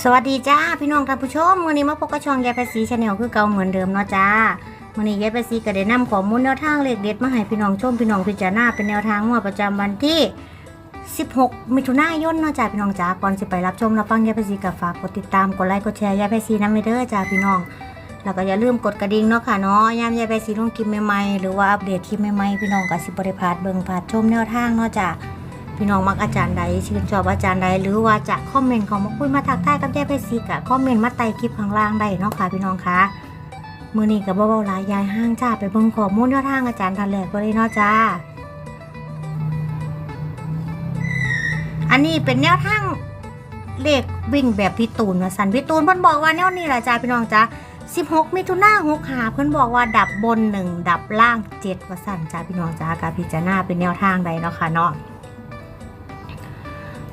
สวัสดีจ้าพี่น้องท่านผู้ชมวันนี้มาพบกับช่องยายภาษีชาแนลคือเก่าเหมือนเดิมเนาะจ้าวันนี้ยายภาษีก็ได้นำข้อมูลแนวทางเลขเด็ดมาให้พี่น้องชมพี่น้องพิจารณาเป็นแนวทางงวดประจำวันที่ 16 มิถุนายนเนาะจ้าพี่น้องจ้าก่อนสิไปรับชมรับฟังยายภาษีกับฝากกดติดตามกดไลค์กดแชร์ยายภาษีน้ำไม่เด้อจ้าพี่น้อง แล้วก็อย่าลืมกดกระดิ่งเนาะค่ะเนาะยามยายภาษีลงคลิปใหม่ๆหรือว่าอัปเดตคลิปใหม่ๆพี่น้องก็สิบริพาดเบิ่งพลาดชมแนวทางเนาะจ้า พี่น้องมักอาจารย์ใดชื่นชอบอาจารย์ใดหรือว่าจะคอมเมนต์ของมาคุยมาทักทายกับยายเพชรซีกะคอมเมนต์มาไต่คลิปข้างล่างได้เนาะค่ะพี่น้องคะมือนี้กับเบาๆลายยายห้างจ้าไปเบิ่งข้อมูลแนวทางอาจารย์ทันแหลกก็เลยเนาะจ้า อันนี้เป็นแนวทางเลขวิ่งแบบพี่ตูนว่าสันพี่ตูนเพิ่นบอกว่าแนวนี้แหละจ้าพี่น้องจ้า16มิถุนายน6หาเพิ่นบอกว่าดับบน 1 ดับล่าง7ว่าสันจ้าพี่น้องจ้ากาพิจารณาเป็นแนวทางใดเนาะค่ะเนาะ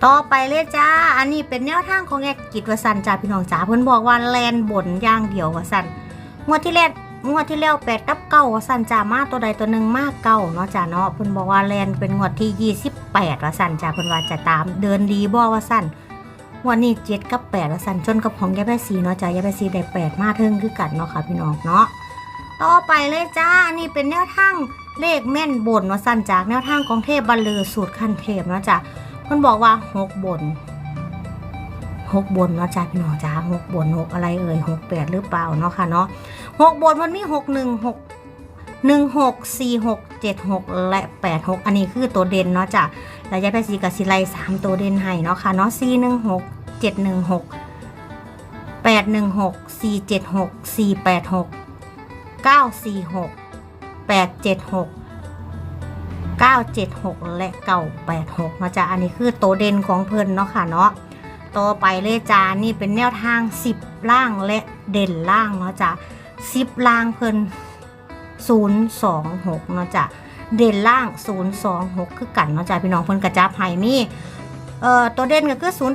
ต่อไปเลยจ้า อันนี้เป็นแนวทางของแอกกิจวสันจ้าพี่น้องจ้าเพิ่นบอกว่าแลนบนย่างเดียววสันงวดที่แล้วงวดที่แล้วแปดกับเก้าวสันจ้ามาตัวใดตัวหนึ่งมากเก้าเนาะจ้าเนาะเพิ่นบอกว่าแลนเป็นงวดที่28วสันจ้าเพิ่นว่าจะตามเดินดีบ่วสันงวันนี้เจ็ดกับแปดวสันจนกับของยาแพซีเนาะจ้ายาแพซีได้แปดมาเทิงคือกันเนาะค่ะพี่น้องเนาะต่อไปเลยจ้า อันนี้เป็นแนวทางเลขแม่นบนวสันจากแนวทางของเทพบัลลือสูตรขั้นเทพเนาะจ้า มันบอกว่าหกบนหกบนเนาะจ้าพี่น้องจ้าหกบนหกอะไรเอ่ยหกแปดหรือเปล่าเนาะค่ะเนาะหกบนมันมีหกหนึ่งหกหนึ่งหกสี่หกเจ็ดหกและแปดหกอันนี้คือตัวเด่นเนาะจ้ะแล้วยายแพทย์สีกับสีไลสามตัวเด่นให้เนาะค่ะเนาะสี่หนึ่งหกเจ็ดหนึ่งหกแปดหนึ่งหกสี่เจ็ดหกสี่แปดหกเก้าสี่หกแปดเจ็ดหก 976 และ 986เนาะจ้ะอันนี้คือโตเด่นของเพิ่นเนาะค่ะเนาะต่อไปเลยจ้านี่เป็นแนวทาง 10 ล่างและเด่นล่างเนาะจ้ะ10 ล่างเพิ่น026เนาะจ้ะเด่นล่าง 026 คือกันเนาะจ้ะพี่น้องเพิ่นกระจับให้มีเอ่อตัวเด่นก็คือ 0809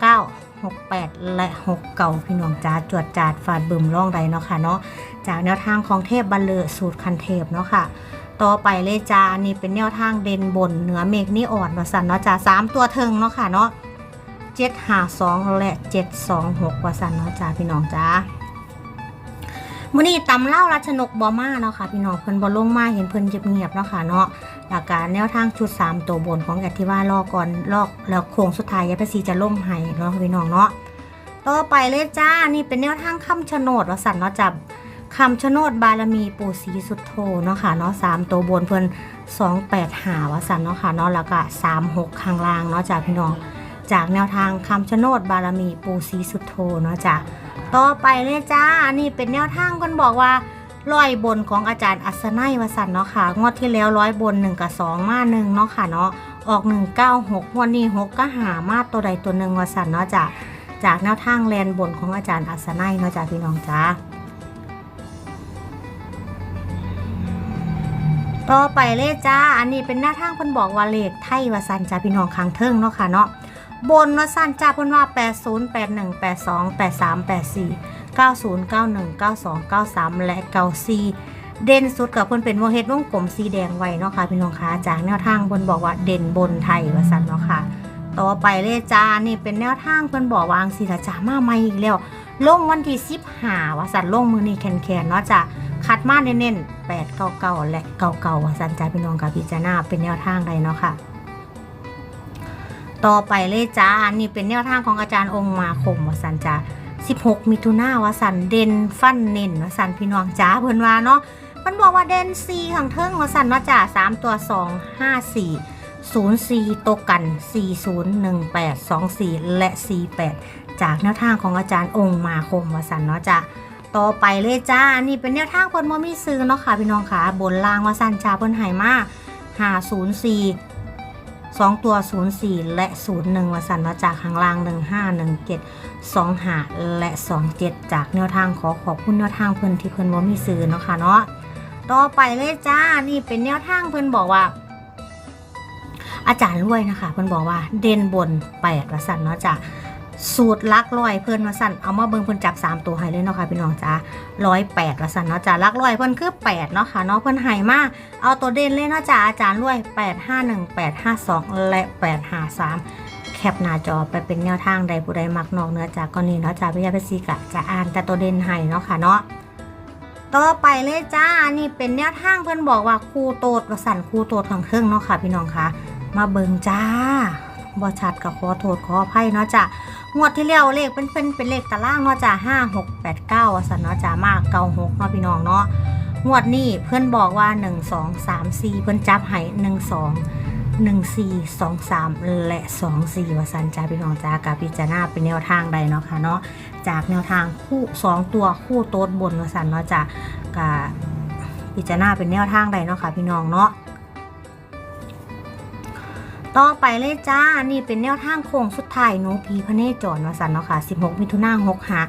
2829 68 และ69พี่น้องจ้าจวดจาดฟาดบึมร่องใดเนาะค่ะเนาะจากแนวทางของเทพบัลเลอสูตรคันเทพเนาะค่ะ ต่อไปเลยจ้าอันนี่เป็นแนวทางเด่นบนเหนือเมฆนี่อ่อนเนาสันเนาะจ้าสามตัวเทิงเนาะค่ะเนาะเจ็ดหาสองและเจ็ดสองหกว่าสันเนาะจ้าพี่น้องจ้ามื่อนี้ตำเล่ารัชนกบอมาเนาะค่ะพี่น้องเพิ่นบอลงมาเห็นเพิ่นเงียบๆเนาะค่ะเนาะหลักการแนวทางชุดสามตัวบนของแอดที่ว่ารอก่อนลอกแล้วโค้งสุดท้ายยายประสีจะล่มให้เนาะพี่น้องเนาะต่อไปเลยจ้านี่เป็นแนวทางคำชะโนดว่าสันเนาะจ้า คำชะโนดบารมีปู่ศรีสุดโทเนาะค่ะเนาะสามตัวบนเพิ่นสองแปดหาวสันเนาะค่ะเนาะแล้วก็สามหกข้างล่างเนาะจากพี่น้อง จากแนวทางคำชะโนดบารมีปู่ศรีสุดโทเนาะจ้ะต่อไปเลยจ้าอันนี้เป็นแนวทางคนบอกว่าร้อยบนของอาจารย์อัศนัยวสันเนาะค่ะ งวดที่แล้วร้อยบนหนึ่งกับสองมาหนึ่งเนาะค่ะเนาะออกหนึ่งเก้าหกวันนี้หกก็หามาตัวใดตัวหนึ่งวสันเนาะจ้ะจากแนวทางแลนบนของอาจารย์อัศนัยเนาะจ้ะพี่น้องจ้า ต่อไปเลยจ้า อันนี้เป็นหน้าทางเพิ่นบอกว่าเลขไทยวาสันจ้าพี่น้องค้างเทิงเนาะค่ะเนาะ บนวาสันจ้าเพิ่นว่า 80 81 82 83 84 90 91 92 93 และ 94 เด่นสุดกับเพิ่นเป็นวงเฮ็ดวงกลมสีแดงไว้เนาะค่ะพี่น้องคะจากแนวทางเพิ่นบอกว่าเด่นบนไทยวาสันเนาะค่ะ ต่อไปเลยจ้า นี่เป็นแนวทางเพิ่นบอกวาอังสิละจ้ามาใหม่อีกแล้ว ลงวันที่15ว่าสันลงมือนี้แคนๆเนาะจ้ะ คัดมาเน้นๆ8 9 9และ99ว่าสันใจพี่น้องกับพิจารณาเป็นแนวทางใดเนาะค่ะ ต่อไปเลยจ้านี่เป็นแนวทางของอาจารย์องค์มาคมว่าสันจ้า16 มิถุนาวาสันเด่นฟันเน้นว่าสันพี่น้องจ้าเพิ่นว่าเนาะมันบอกว่าเด่น4ข้างเทิงว่าสันเนาะจ้า3ตัว2 5 4 0 4ตกกัน40 18 24และ48จากแนวทางของอาจารย์องค์มาคมว่าสันเนาะจ้า ต่อไปเลยจ้า นี่เป็นแนวทางเพิ่นบ่มีซื้อเนาะค่ะพี่น้องค่ะบนล่างว่าสั้นจ้าเพิ่นให้มา504 2 ตัว 04 และ 01ว่าสันว่าจากข้างล่าง 1517 25 และ 27 จากแนวทางขอขอบคุณแนวทางเพิ่นที่เพิ่นบ่มีซื้อเนาะค่ะเนาะต่อไปเลยจ้า นี่เป็นแนวทางเพิ่นบอกว่า อาจารย์รวยนะคะเพิ่นบอกว่าเด่นบน8ว่าสันเนาะจ้ะ สูตรลักร้อยเพิ่นมาสั่นเอามาเบิ่งเพิ่นจับ 3 ตัวให้เลยเนาะค่ะพี่น้องจ้าร้อยแปดละสั่นเนาะจ้าลักร้อยเพิ่นคือ8เนาะค่ะเนาะเพิ่นให้มาเอาตัวเด่นเลยเนาะจ้าอาจารย์รวย 8 5 1 8 5 2 และ 8 5 3แคแคปหน้าจอไปเป็นแนวทางใดผู้ใดมักนอกเนื้อจากกรณีเนาะจากพิยาเพซีกะจะอ่านแต่ตัวเด่นให้เนาะค่ะเนาะต่อไปเลยจ้านี่เป็นแนวทางเพื่อนบอกว่าครูโตดประสันครูโตดของเครื่องเนาะค่ะพี่น้องคะมาเบิงจ้าบอชัดกับขอโทษขออภัยเนาะจ้า งวดที่แล้วเลขเป็นเป็นเป็นเลขตารางเนาะจ้าห้าหกแปดเก้าสันเนาะจ้ามากเก้าหกเนาะพี่น้องเนาะงวดนี้เพื่อนบอกว่าหนึ่งสองสามสี่เพื่อนจับให้หนึ่งสองหนึ่งสี่สองสามและสองสี่วสันจ้าพี่น้องจ้ากับพิจารณาเป็นแนวทางใดเนาะค่ะเนาะจากแนวทางคู่สองตัวคู่โต๊ดบนวสันเนาะจ้ากับพิจารณาเป็นแนวทางใดเนาะค่ะพี่น้องเนาะ ต่อไปเลยจ้า นี่เป็นแนวทางโค้งสุดท้ายหนูพีพระเนจรวสันเนาะค่ะ 16 มิถุนายน6หา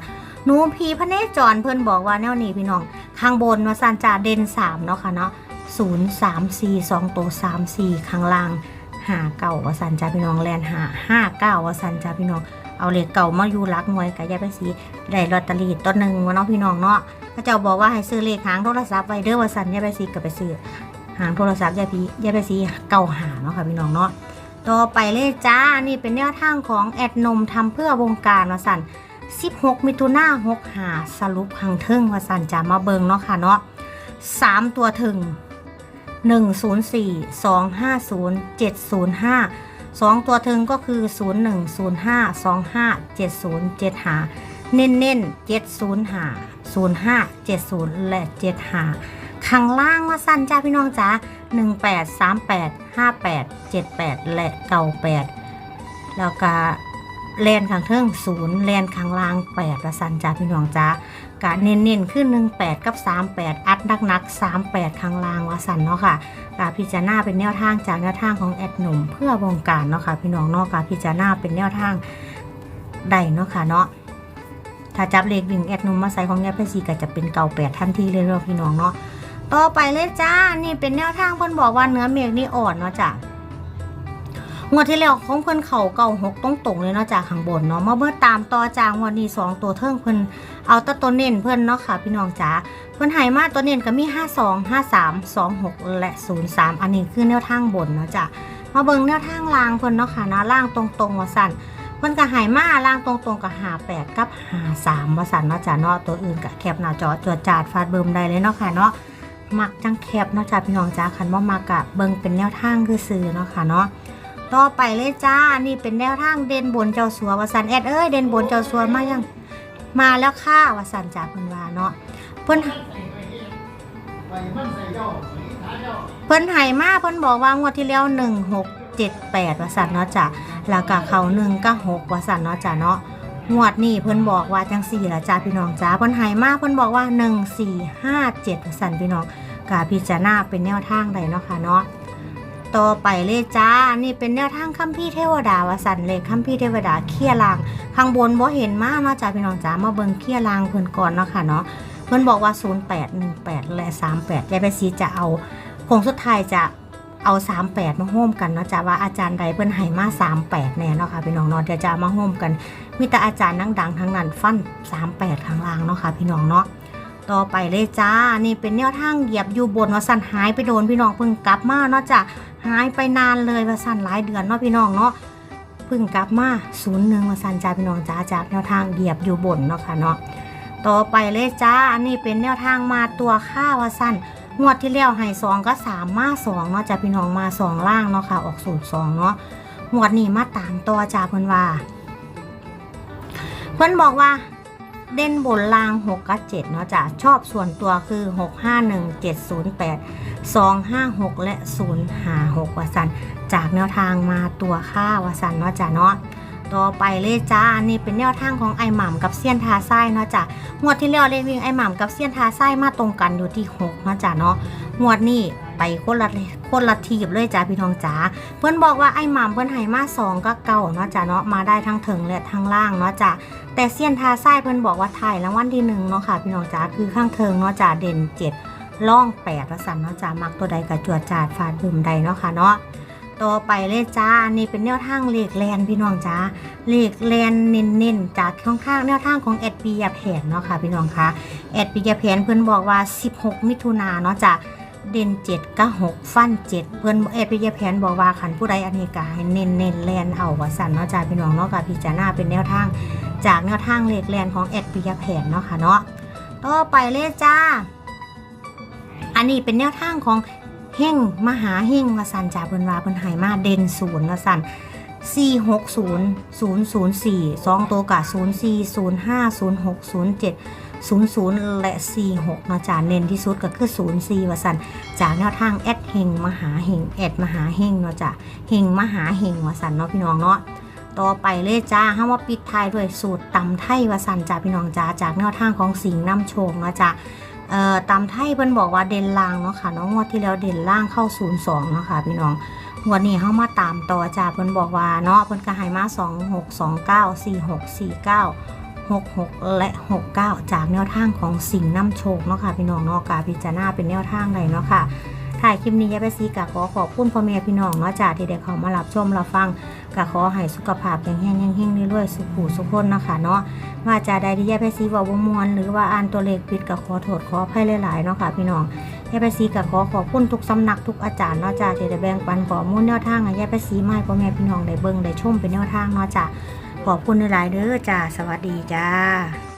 หนูพีพระเนจรเพื่อนบอกว่าแนวนี้พี่น้อง ข้างบนวสันจ้าเด่นสามเนาะค่ะเนาะศูนย์สามสี่สองตัวสามสี่ข้างล่างหาเก่าวสันจ้าพี่น้องแลนหาห้าเก้าวสันจ้าพี่น้อง เอาเลขเก่ามาอยู่รักหน่วยกับยายไปสีได้ลอตเตอรี่ต้นหนึ่งวะเนาะพี่น้องเนาะพระเจ้าบอกว่าให้ซื้อเลขหางโทรศัพท์ไว้เด้อวสันยายไปสีกับไปซื้อหางโทรศัพท์ยายพี่ยายไปสีเก่าหาเนาะค่ะพี่น้องเนาะ ต่อไปเลยจ้า นี่เป็นแนวทางของแอดนมทำเพื่อวงการวสัน16 มิถุนา6หาสรุปหังเทิงวสันจะมาเบิงเนาะค่ะเนาะสามตัวถึง 104 250 705 2 ตัวถึงก็คือ 0105 25 70 75 เน้นเน้น705 05 70 และ 75 ข้างล่างว่าสั้นจ้าพี่น้องจ้า18 38 58 78 และ98แล้วก็แลนข้างเทิง0แลนข้างล่าง8ว่าสั้นจ้าพี่น้องจ้ากะเน้นๆขึ้น18 กับ 38 อัดนักๆ38 ข้างล่างว่าสั้นเนาะค่ะกาพิจารณาเป็นแนวทางจากแนวทางของแอดหนุ่มเพื่อวงการเนาะค่ะพี่น้องเนาะกาพิจารณาเป็นแนวทางใดเนาะค่ะเนาะถ้าจับเลขวิ่งแอดนุ่มมาใส่ของแอดเพซีก็จะเป็นเก่าแปดทันทีเลยเนาะพี่น้องเนาะ ต่อไปเลยจ้า นี่เป็นแนวทางเพิ่นบอกว่าเนื้อเมฆนี่อ่อนเนาะจ้ะงวดที่แล้วของเพิ่นเข่าเก่าหกตรงๆเลยเนาะจากข้างบนเนาะมาเมื่อตามต่อจากงวันนี้สองตัวเทิงเพิ่นเอาตะตัวเน้นเพื่นเนาะค่ะ พี่น้องจ๋าเพื่นไห้มาตัวเน้นก็มี52 53 26และ03อันนี้คือแนวทางบนเนาะจ้ะมาเบิ่งแนวทางล่างเพื่นเนาะค่ะนะล่างตรงๆว่าสั่นเพื่นก็ไห้มาล่างตรงๆกับ58กับ53ว่าสั่นเนาะจ้ะเนาะตัวอื่นก็แคปหน้าจอจวดจาดฟาดเบิ่มได้เลยเนาะค่ะเนาะ มักจังแคปเนาะจ้ะพี่น้องจ๋าคันว่ามักกะเบิ่งเป็นแนวทางคือซื้อเนาะค่ะเนาะต่อไปเลยจ้า นี่เป็นแนวทางเด่นบนเจ้าสัววสันแอดเอ้ยเด่นบนเจ้าสัวมายังมาแล้วค่ะวสันจาเพิ่นว่าเนาะเพิ่นเพิ่นไห้มาเพิ่นบอกว่างวดที่แล้ว1 6 7 8ว่าสันเนาะจ้ะแล้วก็เขา1ก็6ว่าสันเนาะจ้ะเนาะ งวดนี้เพิ่นบอกว่าจังสี่ละจ้าพี่น้องจ้าเพิ่นไห้มากเพิ่นบอกว่า 1 4 5 7ว่าสันพี่น้องกาพิจารณาเป็นแนวทางใดเนาะค่ะเนาะต่อไปเลยจ้า นี่เป็นแนวทางคัมภีร์เทวดาวสันเลยคัมภีร์เทวดาเคียลาง ข้างบนบ่เห็นมากเนาะจ้าพี่น้องจ้ามาเบิ่งเคียรางเพิ่นก่อนเนาะค่ะเนาะเพิ่นบอกว่า 0818 และ 38ยายไปซีจะเอาโคงสุดท้ายจะ เอา38มาโฮมกันเนาะจ้าว่าอาจารย์ใดเพิ่นให้มา38แน่เนาะค่ะพี่น้องเนาะเดี๋ยวจะมาโฮมกันมีแต่อาจารย์ดังๆทั้งนั้นฟัน38ข้างล่างเนาะค่ะพี่น้องเนาะต่อไปเลยจ้า นี่เป็นแนวทางเหยียบอยู่บนว่าสั่นหายไปโดนพี่น้องเพิ่งกลับมาเนาะจ้ะหายไปนานเลยว่าสั่นหลายเดือนเนาะพี่น้องเนาะเพึ่งกลับมาศูนย์หนึ่งมาสันจ้าพี่น้องจ้าจากแนวทางเหยียบอยู่บนเนาะค่ะเนาะต่อไปเลยจ้า อันนี้เป็นแนวทางมาตัวค่าวาสั้น งวดที่แล้วให้สองก็สามมาสองเนาะจ้าพี่น้องมาสองล่างเนาะค่ะ ออกสูตรสองเนาะงวดนี้มาตามตัวจ้าเพิ่นว่าเพิ่นบอกว่าเด่นบนล่าง 6 กับ 7 เนาะจ้ะชอบส่วนตัวคือ 6 5 1 7 0 8 2 5 6 และ 0 5 6ว่าสัน จากแนวทางมาตัวค่าวาสันเนาะจ้ะเนาะ ต่อไปเลยจ้า นี่เป็นแนวทางของไอหม่ำกับเซียนทาไส้เนาะจ้ะงวดที่แล้วเลขวิ่งไอหม่ำกับเซียนทาไส้มาตรงกันอยู่ที่6เนาะจ้ะเนาะงวดนี้ไปคนละคนละทีบเลยจ้าพี่น้องจ๋าเพื่อนบอกว่าไอหม่ำเพื่อนให้มาสองก็เก่าเนาะจ้ะเนาะมาได้ทั้งถึงและทั้งล่างเนาะจ้ะแต่เซียนทาไส้เพิ่อนบอกว่าถ่ายรางวัลที่หนึ่งเนาะค่ะ พี่น้องจ๋าคือข้างเทิงเนาะจ๋าเด่นเจ็ดล่องแปดละสันเนาะจ๋ามักตัวใดกับจวดจาดฟาดบึมใดเนาะค่ะเนาะ ต่อไปเลยจ้านี่เป็นแนวทางเลขแลนพี่น้องจ๋าเลขแลนเน้นๆจากข้างๆแนวทางของแอดปียาแผนเนาะค่ะพี่น้องคะแอดปียาแผนเพิ่อนบอกว่า 16 มิถุนาเนาะจ้ะเด่นเจ็ดก็หกฟันเจ็ดเพื่อนเอปิยาแผนบอกว่าขันผู้ใดอันนี้กาให้เน้นเน้นแลนเอาว่าสันเนาะจ้าพี่น้องเนาะกับพิจารณาเป็นแนวทาง จากแนวทางเลขแลนของแอดปิยาแผนเนาะค่ะเนาะต่อไปเลยจ้าอันนี้เป็นแนวทางของ เฮงมหาเฮงวสันจ่าเพิ่นว่าเพิ่นหายมาเด่นศูนย์ว่าสัน4 6 0 0 0 4 2ตัวกะ0 4 0 5 0 6 0 7 0 0และ46เนะจ้าเน้นที่สุดก็คือ0 4ว่าสันจากแนวทางแอดเฮงมหาเฮงแอดมหาเฮงเนาะจ้าเฮงมหาเฮงวสันเนาะพี่น้องเนาะต่อไปเลยจ้าห้าว่าปิดท้ายด้วยสูตรตำไทยวสันจ้าพี่น้องจ้าจากแนวทางของสิงห์น้ำโชงเนะจ้า เอ่อตำไทยเพิ่นบอกว่าเด่นล่างเนาะค่ะเน้องงวดที่แล้วเด่นล่างเข้า0 2เนาะค่ะพี่น้องงวดนี้เข้ามาตามต่อจ้าเพิ่นบอกว่าเนาะเพิ่นก็ให้มา2 6 2 9 4 6 4 9 6 6 และ 69 จากแนวทางของสิงห์น้ำโชคเนาะค่ะพี่น้องเนาะกาพิจารณาเป็นแนวทางใดเนาะค่ะ ถ่ายคลิปนี้ยายไปซีกะขอขอบคุณพ่อแม่พี่น้องเนาะจ้าที่ได้เข้ามารับชมรับฟังก็ขอให้สุขภาพแข็งแรงแห้งๆเรื่อยๆสุขหูสุขคนเนาะคะเนาะว่าจะได้ที่แย่ไปซีว่าบ่มวนหรือว่าอ่านตัวเลขผิดก็ขอโทษขออภัยหลายๆเนาะค่ะพี่น้องแย่ไปซีก็ขอขอบคุณทุกสำนักทุกอาจารย์เนาะจ้าที่ได้แบ่งปันข้อมูลแนวทางให้แย่ไปซีมาให้พ่อแม่พี่น้องได้เบิ่งได้ชมเป็นแนวทางเนาะจ้าขอบคุณหลายๆเด้อจ้าสวัสดีจ้า